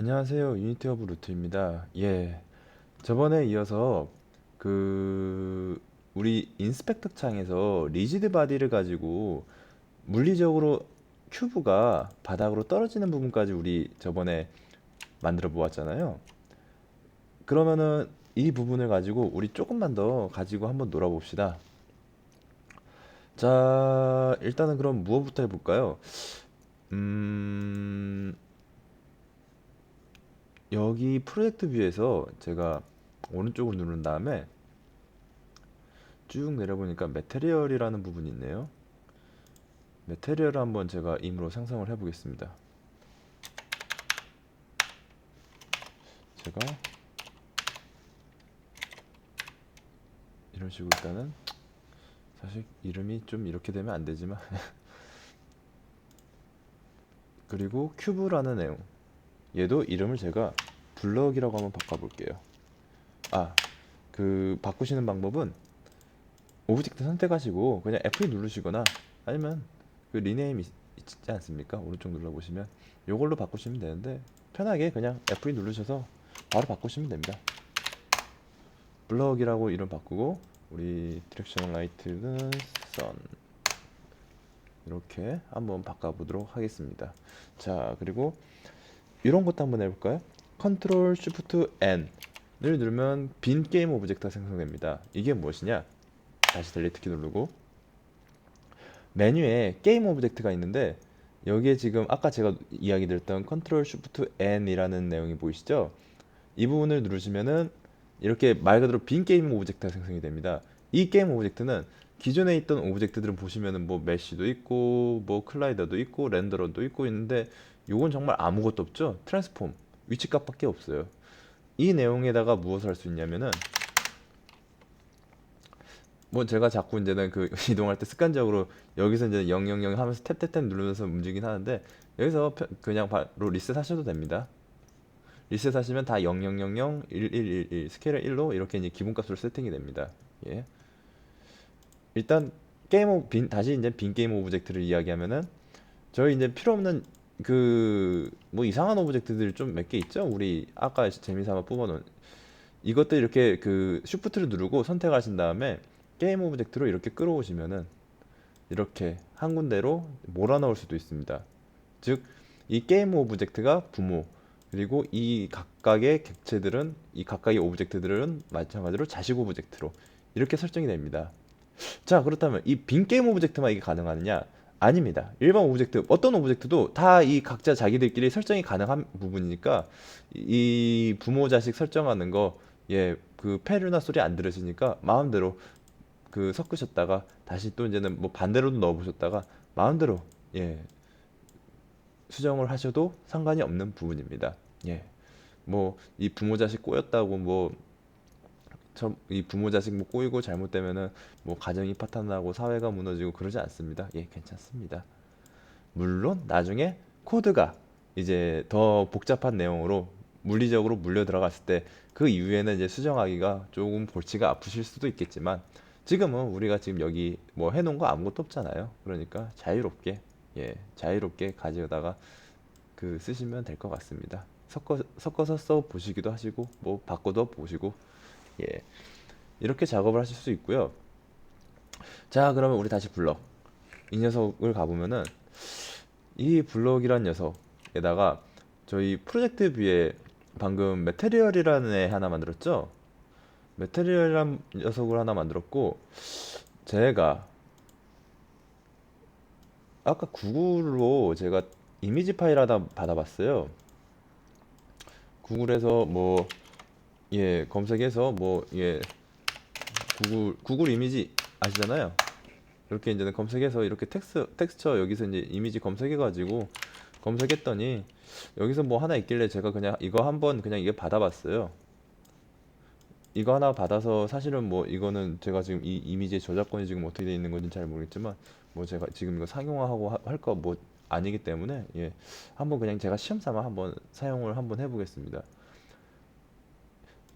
안녕하세요. 유니티 오브 루트입니다. 예. 저번에 이어서 그 우리 인스펙터 창에서 리지드 바디를 가지고 물리적으로 큐브가 바닥으로 떨어지는 부분까지 우리 저번에 만들어 보았잖아요. 그러면은 이 부분을 가지고 우리 조금만 더 가지고 한번 놀아봅시다. 자, 일단은 그럼 무엇부터 해볼까요? 음, 여기 프로젝트 뷰에서 제가 오른쪽으로 누른 다음에 쭉 내려보니까 메테리얼이라는 부분이 있네요. 메테리얼을 한번 제가 임으로 생성을 해보겠습니다. 제가 이런 식으로 일단은 사실 이름이 좀 이렇게 되면 안 되지만 그리고 큐브라는 내용 얘도 이름을 제가 블럭이라고 한번 바꿔볼게요. 아, 그 바꾸시는 방법은 오브젝트 선택하시고 그냥 F2 누르시거나 아니면 그 리네임 있- 있지 않습니까? 오른쪽 눌러보시면 요걸로 바꾸시면 되는데 편하게 그냥 F2 누르셔서 바로 바꾸시면 됩니다. 블럭이라고 이름 바꾸고 우리 디렉션 라이트는 선 이렇게 한번 바꿔보도록 하겠습니다. 자, 그리고 이런 것도 한번 해볼까요? 컨트롤 쉬프트 N을 누르면 빈 게임 오브젝트가 생성됩니다. 이게 무엇이냐? 다시 델리트 키 누르고 메뉴에 게임 오브젝트가 있는데 여기에 지금 아까 제가 이야기 드렸던 컨트롤 쉬프트 N이라는 내용이 보이시죠? 이 부분을 누르시면은 이렇게 말 그대로 빈 게임 오브젝트가 생성이 됩니다. 이 게임 오브젝트는 기존에 있던 오브젝트들은 보시면은 뭐 메쉬도 있고 뭐 클라이더도 있고 렌더러도 있고 있는데 요건 정말 아무것도 없죠. 트랜스폼 위치값밖에 없어요. 이 내용에다가 무엇을 할 수 있냐면은 뭐 제가 자꾸 이제는 그 이동할 때 습관적으로 여기서 이제 000 하면서 탭탭탭 누르면서 움직이긴 하는데 여기서 펴- 그냥 바로 리셋 하셔도 됩니다. 리셋 하시면 다 0000, 1111 스케일을 1로 이렇게 이제 기본값으로 세팅이 됩니다. 예. 일단 게임 오, 빈 다시 이제 빈 게임 오브젝트를 이야기하면은 저희 이제 필요 없는 그 뭐 이상한 오브젝트들 좀몇 개 있죠? 우리 아까 재미삼아 뽑아놓은 이것들 이렇게 그 쉬프트를 누르고 선택하신 다음에 게임 오브젝트로 이렇게 끌어오시면은 이렇게 한 군데로 몰아넣을 수도 있습니다. 즉, 이 게임 오브젝트가 부모, 그리고 이 각각의 객체들은, 이 각각의 오브젝트들은 마찬가지로 자식 오브젝트로 이렇게 설정이 됩니다. 자, 그렇다면 이 빈 게임 오브젝트만 이게 가능하느냐? 아닙니다. 일반 오브젝트, 어떤 오브젝트도 다 이 각자 자기들끼리 설정이 가능한 부분이니까 이 부모 자식 설정하는 거, 예, 그 페르나 소리 안 들으시니까 마음대로 그 섞으셨다가 다시 또 이제는 뭐 반대로도 넣어보셨다가 마음대로 예 수정을 하셔도 상관이 없는 부분입니다. 예. 뭐 이 부모 자식 꼬였다고 뭐 이 부모 자식 뭐 꼬이고 잘못되면은 뭐 가정이 파탄나고 사회가 무너지고 그러지 않습니다. 예, 괜찮습니다. 물론 나중에 코드가 이제 더 복잡한 내용으로 물리적으로 물려 들어갔을 때 그 이후에는 이제 수정하기가 조금 골치가 아프실 수도 있겠지만 지금은 우리가 지금 여기 뭐 해놓은 거 아무것도 없잖아요. 그러니까 자유롭게 예 자유롭게 가져다가 그 쓰시면 될 것 같습니다. 섞어 섞어서 써 보시기도 하시고 뭐 바꿔도 보시고 예 이렇게 작업을 하실 수 있고요. 자 그러면 우리 다시 블럭 이 녀석을 가보면은 이 블럭이란 녀석에다가 저희 프로젝트 뷰에 방금 메테리얼이라는 애 하나 만들었죠? 메테리얼이란 녀석을 하나 만들었고 제가 아까 구글로 제가 이미지 파일 하나 받아봤어요. 구글에서 뭐 예 검색해서 뭐예 구글 구글 이미지 아시잖아요. 이렇게 이제 검색해서 이렇게 텍스 텍스처 여기서 이제 이미지 검색해 가지고 검색했더니 여기서 뭐 하나 있길래 제가 그냥 이거 한번 그냥 이게 받아봤어요. 이거 하나 받아서 사실은 뭐 이거는 제가 지금 이 이미지의 저작권이 지금 어떻게 돼 있는 건지 잘 모르겠지만 뭐 제가 지금 이거 상용화하고 할 거 뭐 아니기 때문에 예 한번 그냥 제가 시험 삼아 한번 사용을 한번 해보겠습니다.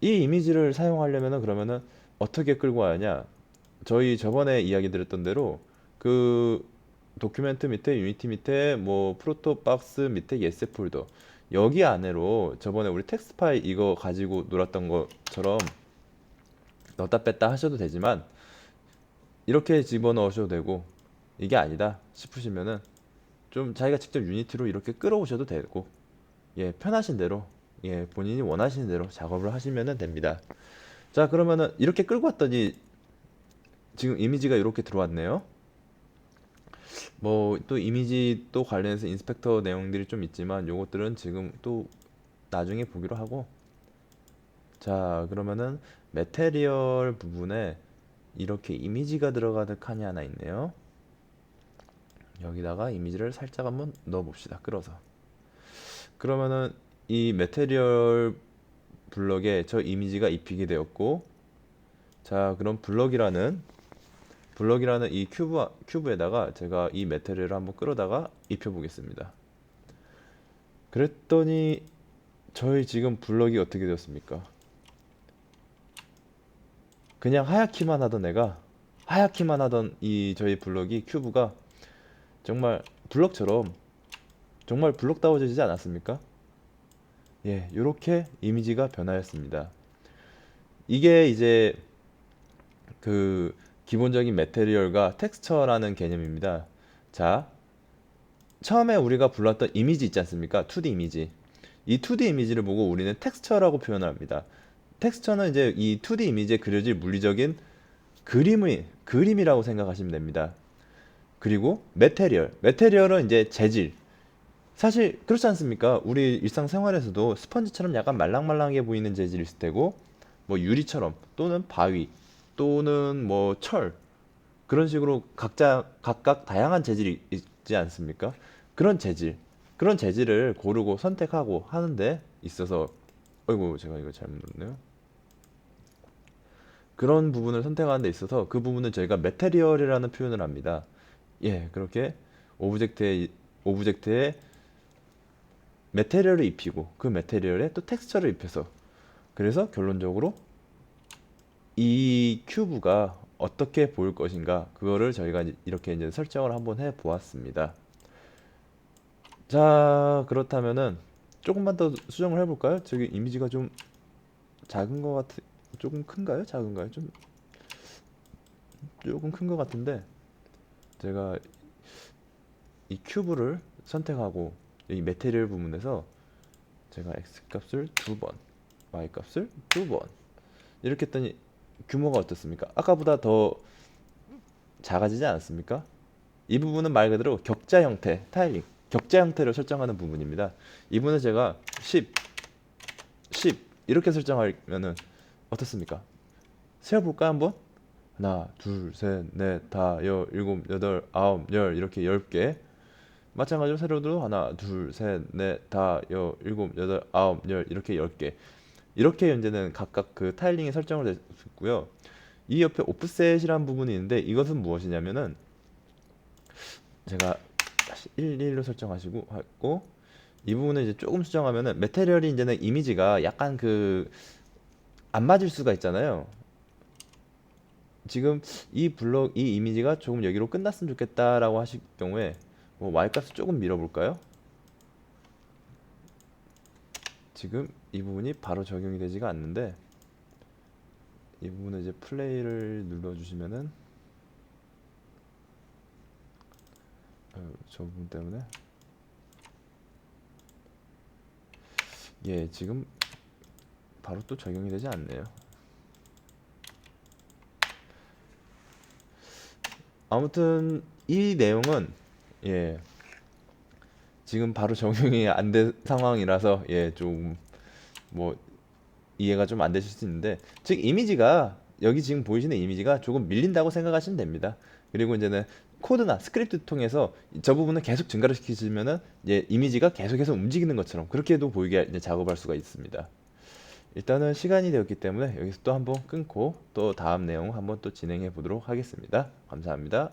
이 이미지를 사용하려면은 그러면은 어떻게 끌고 와야 냐? 저희 저번에 이야기 드렸던 대로 그 도큐멘트 밑에 유니티 밑에 뭐 프로토 박스 밑에 예스 폴더 여기 안으로 저번에 우리 텍스트 파일 이거 가지고 놀았던 것처럼 넣었다 뺐다 하셔도 되지만 이렇게 집어넣으셔도 되고 이게 아니다 싶으시면은 좀 자기가 직접 유니티로 이렇게 끌어오셔도 되고 예 편하신 대로 예 본인이 원하시는 대로 작업을 하시면 됩니다. 자 그러면은 이렇게 끌고 왔더니 지금 이미지가 이렇게 들어왔네요. 뭐 또 이미지 또 관련해서 인스펙터 내용들이 좀 있지만 요것들은 지금 또 나중에 보기로 하고. 자 그러면은 메테리얼 부분에 이렇게 이미지가 들어가는 칸이 하나 있네요. 여기다가 이미지를 살짝 한번 넣어 봅시다. 끌어서. 그러면은 이 메테리얼 블럭에 저 이미지가 입히게 되었고 자 그럼 블럭이라는 블럭이라는 이 큐브 큐브에다가 제가 이 메테리얼을 한번 끌어다가 입혀 보겠습니다 그랬더니 저희 지금 블럭이 어떻게 되었습니까 그냥 하얗기만 하던 애가 하얗기만 하던 이 저희 블럭이 큐브가 정말 블럭처럼 정말 블럭다워지지 않았습니까? 예, 이렇게 이미지가 변하였습니다. 이게 이제 그 기본적인 메테리얼과 텍스처라는 개념입니다. 자, 처음에 우리가 불렀던 이미지 있지 않습니까? 2D 이미지. 이 2D 이미지를 보고 우리는 텍스처라고 표현을 합니다. 텍스처는 이제 이 2D 이미지에 그려질 물리적인 그림의 그림이라고 생각하시면 됩니다. 그리고 메테리얼. 메테리얼은 이제 재질. 사실 그렇지 않습니까? 우리 일상생활에서도 스펀지처럼 약간 말랑말랑해 보이는 재질이 있을 테고 뭐 유리처럼 또는 바위 또는 뭐 철 그런 식으로 각자 각각 다양한 재질이 있지 않습니까? 그런 재질 그런 재질을 고르고 선택하고 하는데 있어서 어이구 제가 이거 잘못 눌렀네요. 그런 부분을 선택하는 데 있어서 그 부분은 저희가 메테리얼이라는 표현을 합니다. 예, 그렇게 오브젝트에 오브젝트에 메테리얼을 입히고 그 메테리얼에 또 텍스처를 입혀서 그래서 결론적으로 이 큐브가 어떻게 보일 것인가 그거를 저희가 이렇게 이제 설정을 한번 해 보았습니다. 자 그렇다면은 조금만 더 수정을 해볼까요? 저기 이미지가 좀 작은 것 같, 조금 큰가요? 작은가요? 좀 조금 큰 것 같은데 제가 이 큐브를 선택하고 이 메테리얼 부분에서 제가 x 값을 두 번, y 값을 두 번 이렇게 했더니 규모가 어떻습니까? 아까보다 더 작아지지 않았습니까? 이 부분은 말 그대로 격자 형태 타일링, 격자 형태를 설정하는 부분입니다. 이 부분은 제가 10, 10 이렇게 설정하면은 어떻습니까? 세어볼까 한번? 하나, 둘, 셋, 넷, 다, 여, 일곱, 여덟, 아홉, 열 이렇게 열 개. 마찬가지로 세로도 하나, 둘, 셋, 넷, 다, 여, 일곱, 여덟, 아홉, 열 이렇게 열 개. 이렇게 현재는 각각 그 타일링이 설정을 됐고요. 이 옆에 오프셋이라는 부분이 있는데 이것은 무엇이냐면은 제가 다시 1, 1로 설정하시고 하고 이 부분을 이제 조금 수정하면은 메테리얼이 이제는 이미지가 약간 그 안 맞을 수가 있잖아요. 지금 이 블록 이 이미지가 조금 여기로 끝났으면 좋겠다라고 하실 경우에 뭐 y 값을 조금 밀어볼까요? 지금 이 부분이 바로 적용이 되지가 않는데 이 부분을 이제 플레이를 눌러주시면은 어, 저 부분 때문에 예 지금 바로 또 적용이 되지 않네요. 아무튼 이 내용은 예 지금 바로 적용이 안 된 상황이라서 예 좀 뭐 이해가 좀 안 되실 수 있는데 즉 이미지가 여기 지금 보이시는 이미지가 조금 밀린다고 생각하시면 됩니다. 그리고 이제는 코드나 스크립트 통해서 저 부분을 계속 증가를 시키시면은 예, 이미지가 계속해서 움직이는 것처럼 그렇게도 보이게 이제 작업할 수가 있습니다. 일단은 시간이 되었기 때문에 여기서 또 한번 끊고 또 다음 내용 한번 또 진행해 보도록 하겠습니다. 감사합니다.